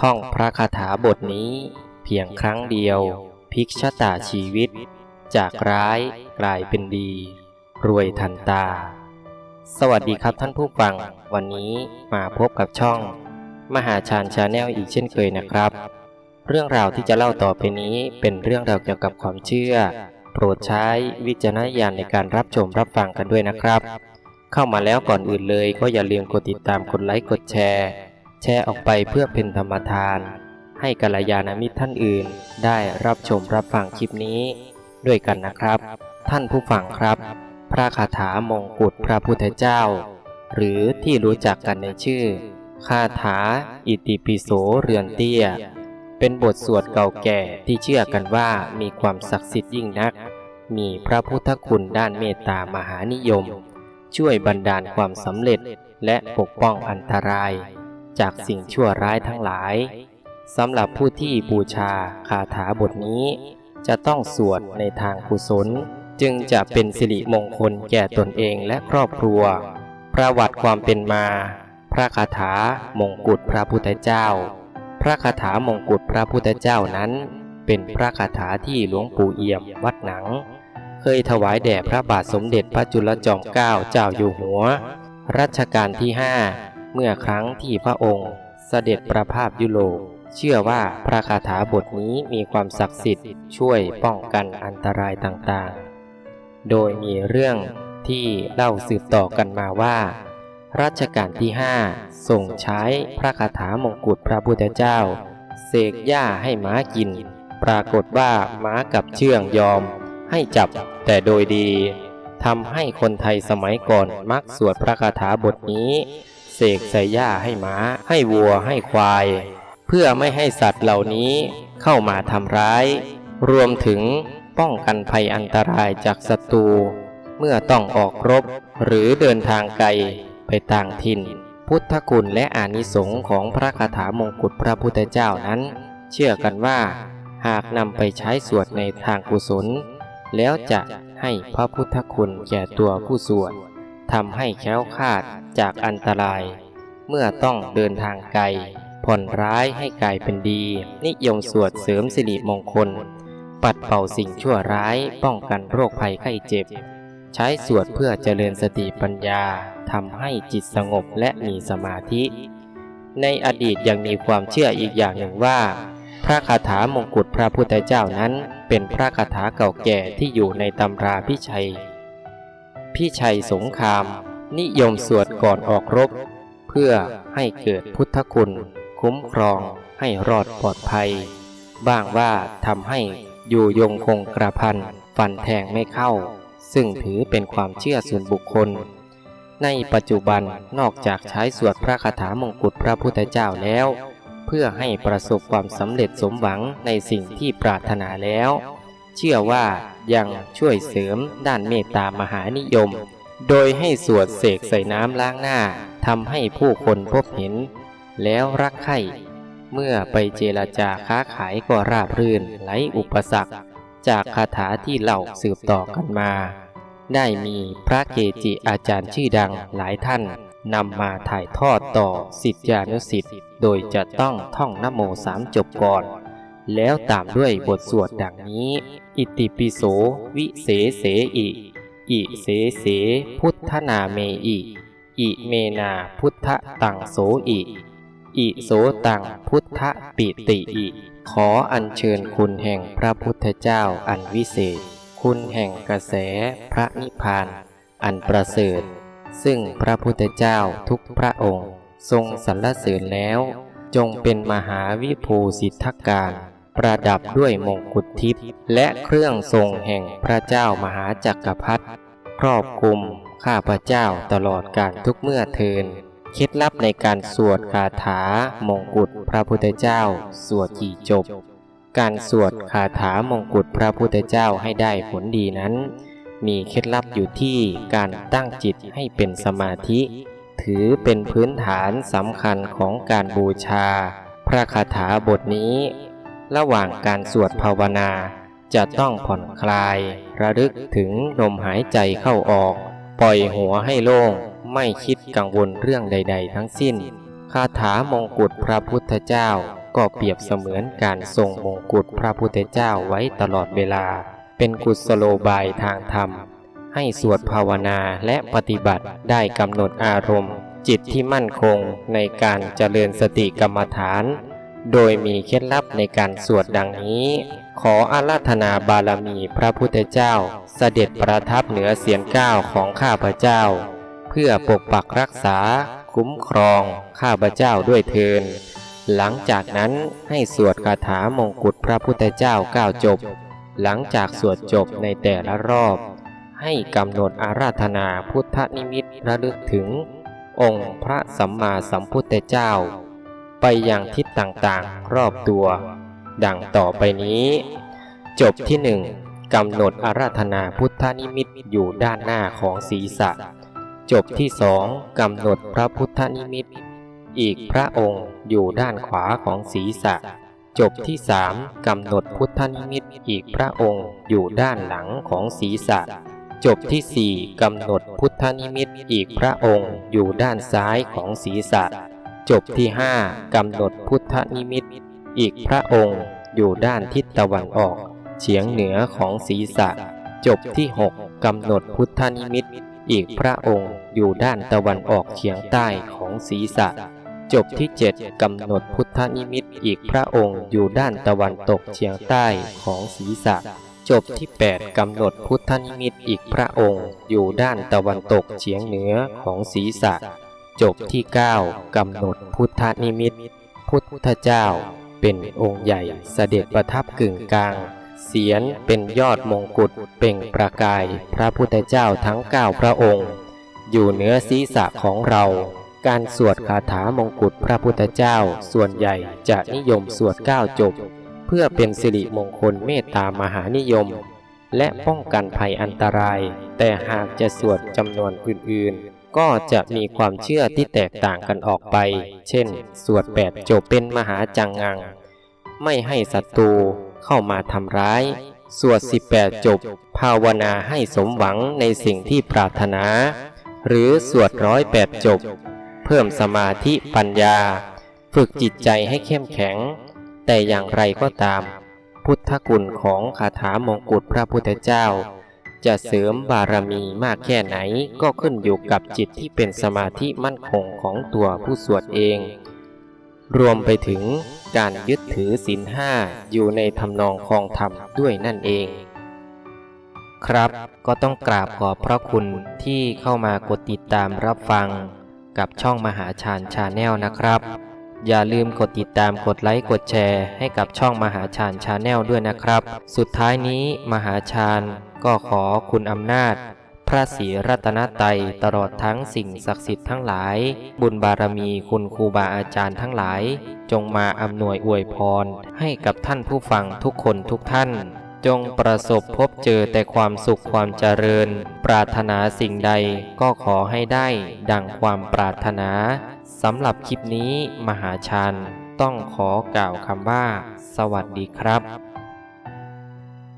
ท่องพระคาถาบทนี้ เพียงครั้งเดียวพลิกชะตาชีวิต จากร้ายกลายเป็นดี รวยทันตา สวัสดีครับท่านผู้ฟัง วันนี้มาพบกับช่อง มหาชาญชาแนลอีกเช่นเคยนะครับ เรื่องราวที่จะเล่าต่อไปนี้เป็นเรื่องราวเกี่ยวกับความเชื่อ โปรดใช้วิจารณญาณในการรับชมรับฟังกันด้วยนะครับ เข้ามาแล้วก่อนอื่นเลยก็อย่าลืมกดติดตามกดไลค์กดแชร์ แชร์ออกไปเพื่อเป็นธรรมทาน ให้กัลยาณมิตรท่านอื่น ได้รับชมรับฟังคลิปนี้ด้วยกันนะครับ ท่านผู้ฟังครับ พระคาถามงกุฎพระพุทธเจ้า หรือที่รู้จักกันในชื่อคาถาอิติปิโสเรือนเตี้ย เป็นบทสวดเก่าแก่ที่เชื่อกันว่ามีความศักดิ์สิทธิ์ยิ่งนัก มีพระพุทธคุณด้านเมตตามหานิยม ช่วยบันดาลความสำเร็จและปกป้องอันตราย จากสิ่งชั่วร้ายทั้งหลายสำหรับผู้ที่บูชาคาถาบทนี้ จะต้องสวดในทางกุศล จึงจะเป็นสิริมงคลแก่ตนเองและครอบครัว ประวัติความเป็นมา พระคาถามงกุฎพระพุทธเจ้า พระคาถามงกุฎพระพุทธเจ้านั้น เป็นพระคาถาที่หลวงปู่เอี่ยมวัดหนัง เคยถวายแด่พระบาทสมเด็จพระจุลจอมเกล้าเจ้าอยู่หัว รัชกาลที่ห้า เมื่อครั้งที่พระองค์เสด็จประพาสยุโรปเชื่อว่าพระคาถาบทนี้มีความศักดิ์สิทธิ์ ช่วยป้องกันอันตรายต่างๆ โดยมีเรื่องที่เล่าสืบต่อกันมาว่า รัชกาลที่ห้าทรงใช้พระคาถามงกุฎพระพุทธเจ้า เสกหญ้าให้ม้ากิน ปรากฏว่าม้ากับเชื่องยอม ให้จับแต่โดยดีทำให้คนไทยสมัยก่อนมักสวดพระคาถาบทนี้ เสกใส่หญ้าให้ม้าให้วัวให้ควาย เพื่อไม่ให้สัตว์เหล่านี้เข้ามาทำร้าย รวมถึงป้องกันภัยอันตรายจากศัตรูเมื่อต้องออกรบหรือเดินทางไกลไปต่างถิ่น พุทธคุณและอานิสงค์ของพระคาถามงกุฎพระพุทธเจ้านั้น เชื่อกันว่า หากนำไปใช้สวดในทางกุศล แล้วจะให้พระพุทธคุณแก่ตัวผู้สวด ทำให้แค้วคลาดจากอันตราย เมื่อต้องเดินทางไกล ผ่อนร้ายให้กลายเป็นดี นิยมสวดเสริมสิริมงคล ปัดเป่าสิ่งชั่วร้ายป้องกันโรคภัยไข้เจ็บ ใช้สวดเพื่อเจริญสติปัญญาทำให้จิตสงบและมีสมาธิ ในอดีตยังมีความเชื่ออีกอย่างหนึ่งว่า พระคาถามงกุฎพระพุทธเจ้านั้น เป็นพระคาถาเก่าแก่ที่อยู่ในตำราพิชัย พิชัยสงคราม นิยมสวดก่อนออกรบ เพื่อให้เกิดพุทธคุณ คุ้มครองให้รอดปลอดภัย บ้างว่าทำให้อยู่ยงคงกระพันฟันแทงไม่เข้า ซึ่งถือเป็นความเชื่อส่วนบุคคล ในปัจจุบันนอกจากใช้สวดพระคาถามงกุฎพระพุทธเจ้าแล้ว เพื่อให้ประสบความสำเร็จสมหวังในสิ่งที่ปรารถนาแล้ว เชื่อว่ายังช่วยเสริมด้านเมตตามหานิยม โดยให้สวดเสกใส่น้ำล้างหน้าทำให้ผู้คนพบเห็น แล้วรักใคร่เมื่อไปเจรจาค้าขายก็ราบรื่นไร้อุปสรรค จากคาถาที่เล่าสืบต่อกันมา ได้มีพระเกจิอาจารย์ชื่อดังหลายท่านนำมาถ่ายทอดต่อสิทธิานุสิทธิ์โดยจะต้องท่องนโมสามจบก่อน แล้วตามด้วยบทสวดดังนี้ อิติปิโสวิเสเสอิ อิเสเสพุทธนาเมอิ อิเมนาพุทธตังโสอิ อิโสตังพุทธปิติอิ ขออัญเชิญคุณแห่งพระพุทธเจ้าอันวิเศษ คุณแห่งกระแสพระนิพพาน อันประเสริฐ ซึ่งพระพุทธเจ้าทุกพระองค์ ทรงสรรเสริญแล้ว จงเป็นมหาวิภูสิทธการ ประดับด้วยมงกุฎทิพย์และเครื่องทรงแห่งพระเจ้ามหาจักรพรรดิครอบคลุมข้าพระเจ้าตลอดการทุกเมื่อเทินเคล็ดลับในการสวดคาถามงกุฎพระพุทธเจ้า สวดกี่จบ การสวดคาถามงกุฎพระพุทธเจ้าให้ได้ผลดีนั้น มีเคล็ดลับอยู่ที่การตั้งจิตให้เป็นสมาธิ ถือเป็นพื้นฐานสำคัญของการบูชา พระคาถาบทนี้ ระหว่างการสวดภาวนา จะต้องผ่อนคลาย ระลึกถึงลมหายใจเข้าออก ปล่อยหัวให้โล่ง ไม่คิดกังวลเรื่องใด ๆ ทั้งสิ้น คาถามงกุฎพระพุทธเจ้าก็เปรียบเสมือนการทรงมงกุฎพระพุทธเจ้าไว้ตลอดเวลา เป็นกุศโลบายทางธรรม ให้สวดภาวนาและปฏิบัติได้กำหนดอารมณ์ จิตที่มั่นคงในการเจริญสติกรรมฐาน โดยมีเคล็ดลับในการสวดดังนี้ ขออาราธนาบารมีพระพุทธเจ้า เสด็จประทับเหนือเสียนก้าวของข้าพเจ้า เพื่อปกปักรักษา คุ้มครองข้าพเจ้าด้วยเทินหลังจากนั้นให้สวดคาถามงกุฎพระพุทธเจ้าก้าวจบ หลังจากสวดจบในแต่ละรอบ ให้กำหนดอาราธนาพุทธนิมิตระลึกถึง องค์พระสัมมาสัมพุทธเจ้า ไปยังทิศต่างๆ รอบตัว ดังต่อไปนี้ จบที่หนึ่งกำหนดอาราธนาพุทธนิมิตอยู่ด้านหน้าของศีรษะ จบที่สองกำหนดพระพุทธนิมิต อีกพระองค์อยู่ด้านขวาของศีรษะ จบที่สามกำหนดพุทธนิมิตอีกพระองค์อยู่ด้านหลังของศีรษะ จบที่สี่กำหนดพุทธนิมิตอีกพระองค์อยู่ด้านซ้ายของศีรษะ จบที่ห้ากำหนดพุทธนิมิต อีกพระองค์อยู่ด้านทิศตะวันออก เฉียงเหนือของศีรษะ จบที่หกกำหนดพุทธนิมิต อีกพระองค์อยู่ด้านตะวันออกเฉียงใต้ของศีรษะ จบที่เจ็ดกำหนดพุทธนิมิต อีกพระองค์อยู่ด้านตะวันตกเฉียงใต้ของศีรษะ จบที่แปดกำหนดพุทธนิมิต อีกพระองค์อยู่ด้านตะวันตกเฉียงเหนือของศีรษะ จบที่ 9กำหนดพุทธนิมิต พุทธเจ้าเป็นองค์ใหญ่เสด็จประทับกึ่งกลาง เสียนเป็นยอดมงกุฎเป่งประกาย พระพุทธเจ้าทั้ง 9 พระองค์ อยู่เหนือศีรษะของเรา การสวดคาถามงกุฎพระพุทธเจ้าส่วนใหญ่จะนิยมสวด 9 จบ เพื่อเป็นสิริมงคลเมตตามหานิยม และป้องกันภัยอันตราย แต่หากจะสวดจำนวนอื่นๆ ก็จะมีความเชื่อที่แตกต่างกันออกไป เช่น สวดแปดจบเป็นมหาจังงัง ไม่ให้ศัตรูเข้ามาทำร้าย สวด 18 จบ ภาวนาให้สมหวังในสิ่งที่ปรารถนา หรือสวดร้อยแปดจบ เพิ่มสมาธิปัญญา ฝึกจิตใจให้เข้มแข็ง แต่อย่างไรก็ตาม พุทธคุณของคาถามงกุฎพระพุทธเจ้า จะเสริมบารมีมากแค่ไหน ก็ขึ้นอยู่กับจิตที่เป็นสมาธิมั่นคงของตัวผู้สวดเอง รวมไปถึงการยึดถือศีลห้าอยู่ในทำนองคองธรรมด้วยนั่นเอง ครับก็ต้องกราบขอบพระคุณที่เข้ามากดติดตามรับฟังกับช่องมหาชาญชาแนลนะครับ อย่าลืมกดติดตามกดไลค์กดแชร์ให้กับช่องมหาชาญชาแนลด้วยนะครับ สุดท้ายนี้มหาชาญก็ขอคุณอำนาจ พระศรีรัตนตรัยตลอดทั้งสิ่งศักดิ์สิทธิ์ทั้งหลาย บุญบารมีคุณครูบาอาจารย์ทั้งหลาย จงมาอำนวยอวยพร ให้กับท่านผู้ฟังทุกคนทุกท่าน จงประสบพบเจอแต่ความสุขความเจริญ ปรารถนาสิ่งใดก็ขอให้ได้ ดังความปรารถนา สำหรับคลิปนี้มหาชันต้องขอกล่าวคำว่า สวัสดีครับ